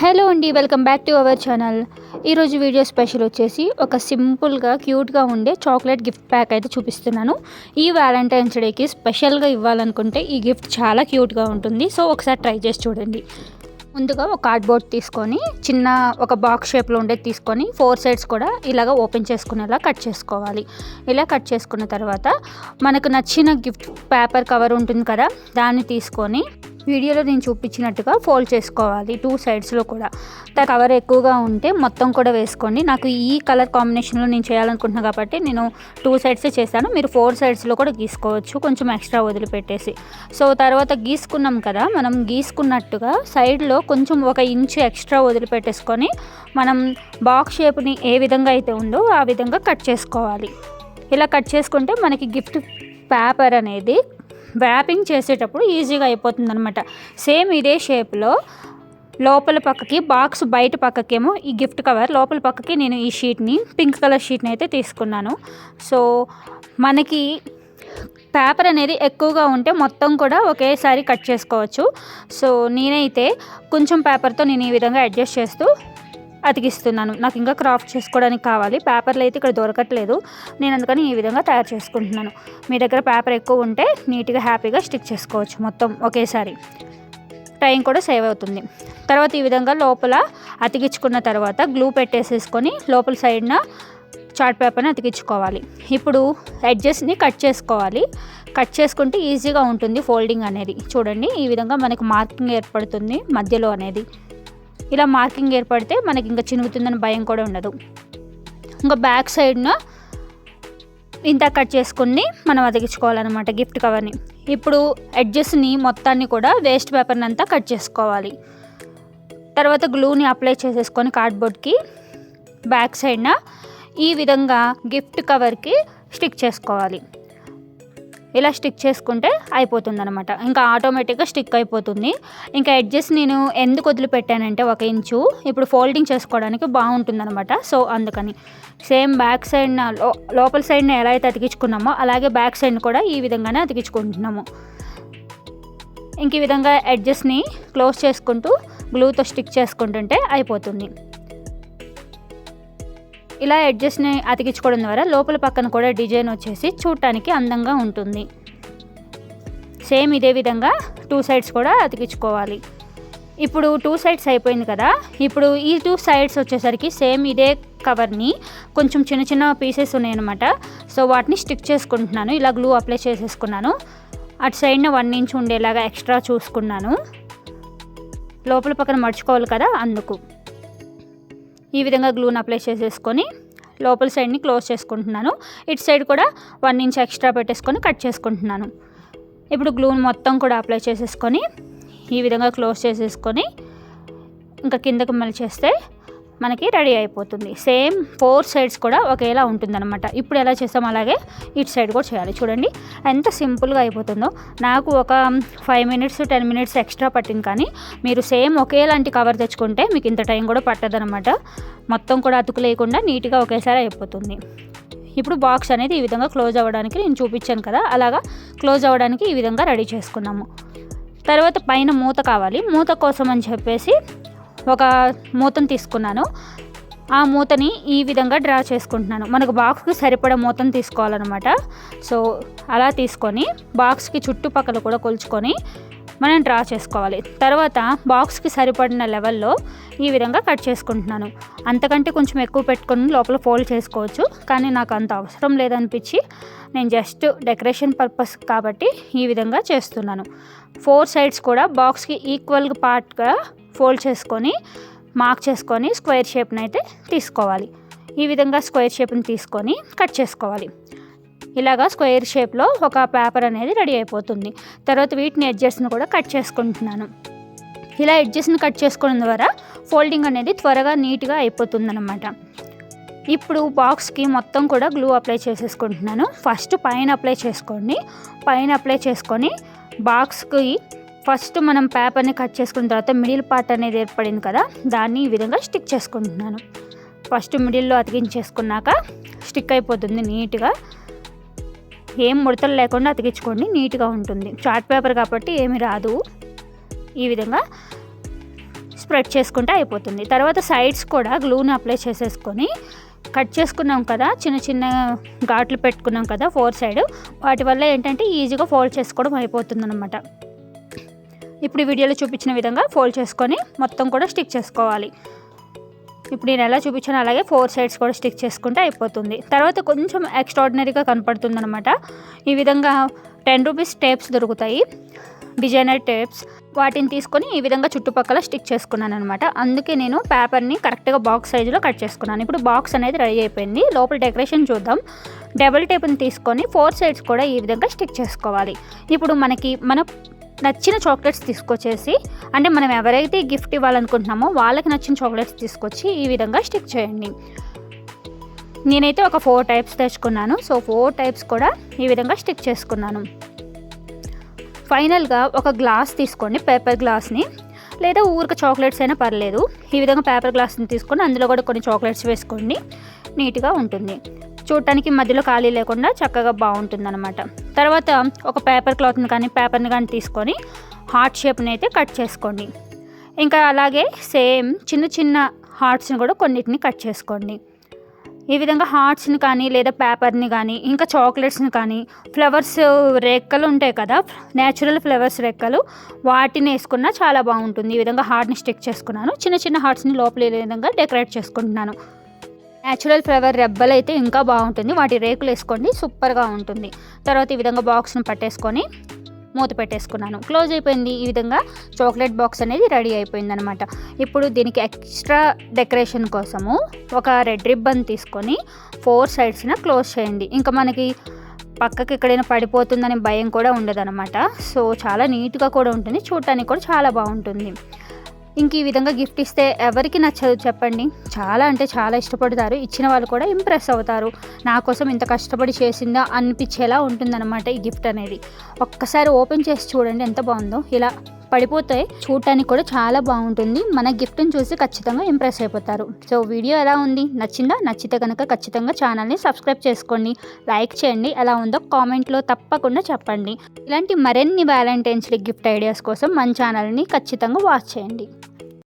Hello అండి welcome back to our channel. ఈరోజు video special వచ్చేసి ఒక సింపుల్గా క్యూట్గా ఉండే చాక్లెట్ గిఫ్ట్ ప్యాక్ అయితే చూపిస్తున్నాను. ఈ వ్యాలంటైన్స్ డేకి స్పెషల్గా ఇవ్వాలనుకుంటే ఈ గిఫ్ట్ చాలా క్యూట్గా ఉంటుంది. సో ఒకసారి ట్రై చేసి చూడండి. ముందుగా ఒక కార్డ్బోర్డ్ తీసుకొని చిన్న ఒక బాక్స్ షేప్లో ఉండేది తీసుకొని ఫోర్ సైడ్స్ కూడా ఇలాగ ఓపెన్ చేసుకునేలా కట్ చేసుకోవాలి. ఇలా కట్ చేసుకున్న తర్వాత మనకు నచ్చిన గిఫ్ట్ పేపర్ కవర్ ఉంటుంది కదా దాన్ని తీసుకొని వీడియోలో నేను చూపించినట్టుగా ఫోల్డ్ చేసుకోవాలి టూ సైడ్స్లో కూడా. కవర్ ఎక్కువగా ఉంటే మొత్తం కూడా వేసుకోండి. నాకు ఈ కలర్ కాంబినేషన్లో నేను చేయాలనుకుంటున్నాను కాబట్టి నేను టూ సైడ్సే చేశాను. మీరు ఫోర్ సైడ్స్లో కూడా గీసుకోవచ్చు కొంచెం ఎక్స్ట్రా వదిలిపెట్టేసి. సో తర్వాత గీసుకున్నాం కదా మనం గీసుకున్నట్టుగా సైడ్లో కొంచెం ఒక ఇంచు ఎక్స్ట్రా వదిలిపెట్టేసుకొని మనం బాక్స్ షేప్ని ఏ విధంగా అయితే ఉందో ఆ విధంగా కట్ చేసుకోవాలి. ఇలా కట్ చేసుకుంటే మనకి గిఫ్ట్ పేపర్ అనేది వ్యాపింగ్ చేసేటప్పుడు ఈజీగా అయిపోతుంది అనమాట సేమ్ ఇదే షేప్లో లోపల పక్కకి బాక్స్ బయట పక్కకేమో ఈ గిఫ్ట్ కవర్ లోపల పక్కకి నేను ఈ షీట్ని పింక్ కలర్ షీట్ని అయితే తీసుకున్నాను. సో మనకి పేపర్ అనేది ఎక్కువగా ఉంటే మొత్తం కూడా ఒకేసారి కట్ చేసుకోవచ్చు. సో నేనైతే కొంచెం పేపర్తో నేను ఈ విధంగా అడ్జస్ట్ చేస్తూ అతికిస్తున్నాను. నాకు ఇంకా క్రాఫ్ట్ చేసుకోవడానికి కావాలి. పేపర్లు అయితే ఇక్కడ దొరకట్లేదు. నేను అందుకని ఈ విధంగా తయారు చేసుకుంటున్నాను. మీ దగ్గర పేపర్ ఎక్కువ ఉంటే నీట్గా హ్యాపీగా స్టిక్ చేసుకోవచ్చు మొత్తం ఒకేసారి. టైం కూడా సేవ్ అవుతుంది. తర్వాత ఈ విధంగా లోపల అతికించుకున్న తర్వాత గ్లూ పెట్టేసేసుకొని లోపల సైడ్న చార్ట్ పేపర్ని అతికించుకోవాలి. ఇప్పుడు ఎడ్జెస్ని కట్ చేసుకోవాలి. కట్ చేసుకుంటే ఈజీగా ఉంటుంది ఫోల్డింగ్ అనేది. చూడండి ఈ విధంగా మనకు మార్కింగ్ ఏర్పడుతుంది మధ్యలో అనేది. ఇలా మార్కింగ్ ఏర్పడితే మనకి ఇంకా చినుగుతుందని భయం కూడా ఉండదు. ఇంకా బ్యాక్ సైడ్న ఇంత కట్ చేసుకుని మనం అతికించుకోవాలన్నమాట గిఫ్ట్ కవర్ని. ఇప్పుడు ఎడ్జెస్ని మొత్తాన్ని కూడా వేస్ట్ పేపర్ని అంతా కట్ చేసుకోవాలి. తర్వాత గ్లూని అప్లై చేసేసుకొని కార్డ్బోర్డ్కి బ్యాక్ సైడ్న ఈ విధంగా గిఫ్ట్ కవర్కి స్టిక్ చేసుకోవాలి. ఇలా స్టిక్ చేసుకుంటే అయిపోతుందనమాట ఇంకా ఆటోమేటిక్గా స్టిక్ అయిపోతుంది. ఇంకా ఎడ్జెస్ నేను ఎందుకు వదిలిపెట్టానంటే ఒక ఇంచు. ఇప్పుడు ఫోల్డింగ్ చేసుకోవడానికి బాగుంటుందనమాట సో అందుకని. సేమ్ బ్యాక్ సైడ్ లోపల సైడ్ని ఎలా అయితే అతికించుకున్నామో అలాగే బ్యాక్ సైడ్ కూడా ఈ విధంగానే అతికించుకుంటున్నాము. ఇంక ఈ విధంగా ఎడ్జెస్ని క్లోజ్ చేసుకుంటూ గ్లూతో స్టిక్ చేసుకుంటుంటే అయిపోతుంది. ఇలా ఎడ్జస్ట్ని అతికించుకోవడం ద్వారా లోపల పక్కన కూడా డిజైన్ వచ్చేసి చూడటానికి అందంగా ఉంటుంది. సేమ్ ఇదే విధంగా టూ సైడ్స్ కూడా అతికించుకోవాలి. ఇప్పుడు టూ సైడ్స్ అయిపోయింది కదా ఇప్పుడు ఈ టూ సైడ్స్ వచ్చేసరికి సేమ్ ఇదే కవర్ని కొంచెం చిన్న చిన్న పీసెస్ ఉన్నాయన్నమాట. సో వాటిని స్టిక్ చేసుకుంటున్నాను. ఇలా గ్లూ అప్లై చేసేసుకున్నాను. అటు సైడ్న వన్ ఇంచ్ ఉండేలాగా ఎక్స్ట్రా చూసుకున్నాను. లోపల పక్కన మర్చుకోవాలి కదా అందుకు. ఈ విధంగా గ్లూని అప్లై చేసేసుకొని లోపల సైడ్ని క్లోజ్ చేసుకుంటున్నాను. ఇటు సైడ్ కూడా వన్ ఇంచ్ ఎక్స్ట్రా పెట్టేసుకొని కట్ చేసుకుంటున్నాను. ఇప్పుడు గ్లూని మొత్తం కూడా అప్లై చేసేసుకొని ఈ విధంగా క్లోజ్ చేసేసుకొని ఇంకా కిందకి మళ్ళీ చేస్తే మనకి రెడీ అయిపోతుంది. సేమ్ ఫోర్ సైడ్స్ కూడా ఒకేలా ఉంటుందన్నమాట. ఇప్పుడు ఎలా చేస్తాం అలాగే ఇటు సైడ్ కూడా చేయాలి. చూడండి ఎంత సింపుల్గా అయిపోతుందో. నాకు ఒక five minutes ten minutes extra పట్టింది కానీ మీరు సేమ్ ఒకేలాంటి కవర్ తెచ్చుకుంటే మీకు ఇంత టైం కూడా పట్టదనమాట మొత్తం కూడా అతుకు లేకుండా నీట్గా ఒకేసారి అయిపోతుంది. ఇప్పుడు బాక్స్ అనేది ఈ విధంగా క్లోజ్ అవ్వడానికి నేను చూపించాను కదా అలాగా క్లోజ్ అవ్వడానికి ఈ విధంగా రెడీ చేసుకున్నాము. తర్వాత పైన మూత కావాలి. మూత కోసం అని చెప్పేసి ఒక మూతను తీసుకున్నాను. ఆ మూతని ఈ విధంగా డ్రా చేసుకుంటున్నాను. మనకు బాక్స్కి సరిపడా మూతను తీసుకోవాలన్నమాట. సో అలా తీసుకొని బాక్స్కి చుట్టుపక్కల కూడా కొలుచుకొని మనం డ్రా చేసుకోవాలి. తర్వాత బాక్స్కి సరిపడిన లెవెల్లో ఈ విధంగా కట్ చేసుకుంటున్నాను. అంతకంటే కొంచెం ఎక్కువ పెట్టుకొని లోపల ఫోల్డ్ చేసుకోవచ్చు. కానీ నాకు అంత అవసరం లేదనిపించి నేను జస్ట్ డెకరేషన్ పర్పస్ కాబట్టి ఈ విధంగా చేస్తున్నాను. ఫోర్ సైడ్స్ కూడా బాక్స్కి ఈక్వల్గా పార్ట్గా ఫోల్డ్ చేసుకొని మార్క్ చేసుకొని స్క్వేర్ షేప్ని అయితే తీసుకోవాలి. ఈ విధంగా స్క్వేర్ షేప్ని తీసుకొని కట్ చేసుకోవాలి. ఇలాగా స్క్వేర్ షేప్లో ఒక పేపర్ అనేది రెడీ అయిపోతుంది. తర్వాత వీటిని ఎడ్జెస్ని కూడా కట్ చేసుకుంటున్నాను. ఇలా ఎడ్జెస్ని కట్ చేసుకోవడం ద్వారా ఫోల్డింగ్ అనేది త్వరగా నీట్గా అయిపోతుందన్నమాట. ఇప్పుడు బాక్స్కి మొత్తం కూడా గ్లూ అప్లై చేసేసుకుంటున్నాను. ఫస్ట్ పైన అప్లై చేసుకోండి. పైన అప్లై చేసుకొని బాక్స్కి ఫస్ట్ మనం పేపర్ని కట్ చేసుకున్న తర్వాత మిడిల్ పార్ట్ అనేది ఏర్పడింది కదా దాన్ని ఈ విధంగా స్టిక్ చేసుకుంటున్నాను. ఫస్ట్ మిడిల్లో అతికించేసుకున్నాక స్టిక్ అయిపోతుంది నీట్గా. ఏం ముడతలు లేకుండా అతికించుకోండి నీట్గా ఉంటుంది. చార్ట్ పేపర్ కాబట్టి ఏమి రాదు. ఈ విధంగా స్ప్రెడ్ చేసుకుంటే అయిపోతుంది. తర్వాత సైడ్స్ కూడా గ్లూని అప్లై చేసేసుకొని కట్ చేసుకున్నాం కదా చిన్న చిన్న ఘాట్లు పెట్టుకున్నాం కదా ఫోర్ సైడ్. వాటి వల్ల ఏంటంటే ఈజీగా ఫోల్డ్ చేసుకోవడం అయిపోతుంది అనమాట ఇప్పుడు ఈ వీడియోలో చూపించిన విధంగా ఫోల్డ్ చేసుకొని మొత్తం కూడా స్టిక్ చేసుకోవాలి. ఇప్పుడు నేను ఎలా చూపించాను అలాగే ఫోర్ సైడ్స్ కూడా స్టిక్ చేసుకుంటే అయిపోతుంది. తర్వాత కొంచెం ఎక్స్ట్రాడినరీగా కనపడుతుంది అనమాట ఈ విధంగా టెన్ రూపీస్ టేప్స్ దొరుకుతాయి. డిజైనర్ టేప్స్ వాటిని తీసుకొని ఈ విధంగా చుట్టుపక్కల స్టిక్ చేసుకున్నాను అనమాట అందుకే నేను పేపర్ని కరెక్ట్గా బాక్స్ సైజులో కట్ చేసుకున్నాను. ఇప్పుడు బాక్స్ అనేది రెడీ అయిపోయింది. లోపల డెకరేషన్ చూద్దాం. డబుల్ టేప్ని తీసుకొని ఫోర్ సైడ్స్ కూడా ఈ విధంగా స్టిక్ చేసుకోవాలి. ఇప్పుడు మనకి మన నచ్చిన చాక్లెట్స్ తీసుకొచ్చేసి అంటే మనం ఎవరైతే గిఫ్ట్ ఇవ్వాలనుకుంటున్నామో వాళ్ళకి నచ్చిన చాక్లెట్స్ తీసుకొచ్చి ఈ విధంగా స్టిక్ చేయండి. నేనైతే ఒక ఫోర్ టైప్స్ తెచ్చుకున్నాను. సో ఫోర్ టైప్స్ కూడా ఈ విధంగా స్టిక్ చేసుకున్నాను. ఫైనల్గా ఒక గ్లాస్ తీసుకోండి పేపర్ గ్లాస్ని. లేదా ఊరిక చాక్లెట్స్ అయినా పర్లేదు. ఈ విధంగా పేపర్ గ్లాస్ని తీసుకొని అందులో కూడా కొన్ని చాక్లెట్స్ వేసుకోండి. నీట్గా ఉంటుంది. చూడటానికి మధ్యలో ఖాళీ లేకుండా చక్కగా బాగుంటుంది అనమాట తర్వాత ఒక పేపర్ క్లాత్ని కానీ పేపర్ని కానీ తీసుకొని హార్ట్ షేప్ని అయితే కట్ చేసుకోండి. ఇంకా అలాగే సేమ్ చిన్న చిన్న హార్ట్స్ని కూడా కొన్నిటిని కట్ చేసుకోండి. ఈ విధంగా హార్ట్స్ని కానీ లేదా పేపర్ని కానీ ఇంకా చాక్లెట్స్ని కానీ ఫ్లవర్స్ రెక్కలు ఉంటాయి కదా న్యాచురల్ ఫ్లవర్స్ రెక్కలు వాటిని వేసుకున్నా చాలా బాగుంటుంది. ఈ విధంగా హార్ట్ని స్టిక్ చేసుకున్నాను. చిన్న చిన్న హార్ట్స్ని లోపల విధంగా డెకరేట్ చేసుకుంటున్నాను. న్యాచురల్ ఫ్లవర్ రెబ్బలు అయితే ఇంకా బాగుంటుంది. వాటి రేకులు వేసుకోండి. సూపర్గా ఉంటుంది. తర్వాత ఈ విధంగా బాక్స్ని పట్టేసుకొని మూత పెట్టేసుకున్నాను. క్లోజ్ అయిపోయింది ఈ విధంగా చాక్లెట్ బాక్స్ అనేది రెడీ అయిపోయింది అనమాట ఇప్పుడు దీనికి ఎక్స్ట్రా డెకరేషన్ కోసము ఒక రెడ్ రిబ్బన్ తీసుకొని ఫోర్ సైడ్స్న క్లోజ్ చేయండి. ఇంకా మనకి పక్కకి ఎక్కడైనా పడిపోతుందనే భయం కూడా ఉండదనమాట. సో చాలా నీట్గా కూడా ఉంటుంది. చూడటానికి కూడా చాలా బాగుంటుంది. ఇంక ఈ విధంగా గిఫ్ట్ ఇస్తే ఎవరికి నచ్చదు చెప్పండి. చాలా అంటే చాలా ఇష్టపడతారు. ఇచ్చిన వాళ్ళు కూడా ఇంప్రెస్ అవుతారు. నా కోసం ఇంత కష్టపడి చేసిందా అనిపించేలా ఉంటుందన్నమాట ఈ గిఫ్ట్ అనేది. ఒక్కసారి ఓపెన్ చేసి చూడండి ఎంత బాగుందో. ఇలా పడిపోతే చూడటానికి కూడా చాలా బాగుంటుంది. మన గిఫ్ట్ని చూసి ఖచ్చితంగా ఇంప్రెస్ అయిపోతారు. సో వీడియో ఎలా ఉంది? నచ్చిందా? నచ్చితే కనుక ఖచ్చితంగా ఛానల్ని సబ్స్క్రైబ్ చేసుకోండి. లైక్ చేయండి. ఎలా ఉందో కామెంట్లో తప్పకుండా చెప్పండి. ఇలాంటి మరిన్ని వ్యాలంటైన్స్ డే గిఫ్ట్ ఐడియాస్ కోసం మన ఛానల్ని ఖచ్చితంగా వాచ్ చేయండి.